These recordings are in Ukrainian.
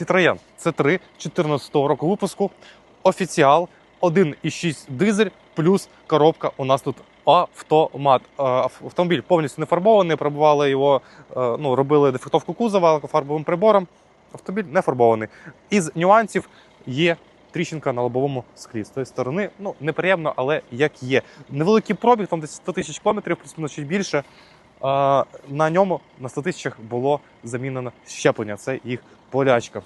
Citroën C3 14 року випуску. Офіціал 1,6 дизель плюс коробка. У нас тут автомат. Е, Автомобіль повністю не фарбований. Пробували його, е, ну, робили дефектовку кузова фарбовим прибором. Автомобіль не фарбований. Із нюансів є тріщинка на лобовому склі. З тої сторони, ну, неприємно, але як є. Невеликий пробіг, там десь 100 тисяч кілометрів, плюс-мінус більше. Е, На ньому на 100 тисячах було замінено щеплення. Це їх болячка.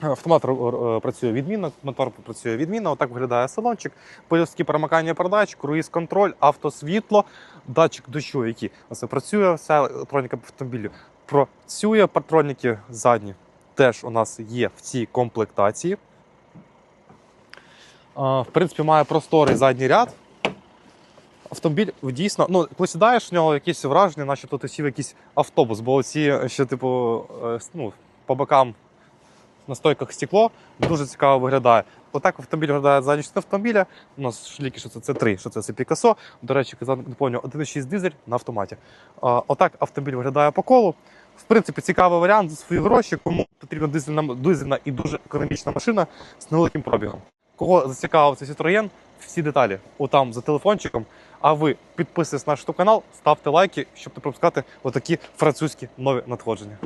Автомат р- працює відмінно, мотор працює відмінно. Отак виглядає салончик. Польовські перемикання передач, круїз контроль, автосвітло, датчик дощу, який це працює, вся електроніка автомобілю. Працює патронники задні. Теж у нас є в цій комплектації. В принципі, має просторий задній ряд. Автомобіль дійсно, ну, коли сідаєш в нього якесь враження, начебто ти сів якийсь автобус, бо ці ще, типу, е, ну, по бокам на стойках стекло дуже цікаво виглядає. Отак автомобіль виглядає частина автомобіля. У нас шліки, що це C3, що це це Picasso. До речі, пам'ятаю, 1.6 дизель на автоматі. Отак автомобіль виглядає по колу. В принципі, цікавий варіант за свої гроші, кому потрібна дизельна, дизельна і дуже економічна машина з невеликим пробігом. Кого зацікавив цей Citroën, всі деталі отам за телефончиком. А ви підписуйтесь на наш канал, ставте лайки, щоб не пропускати отакі французькі нові надходження.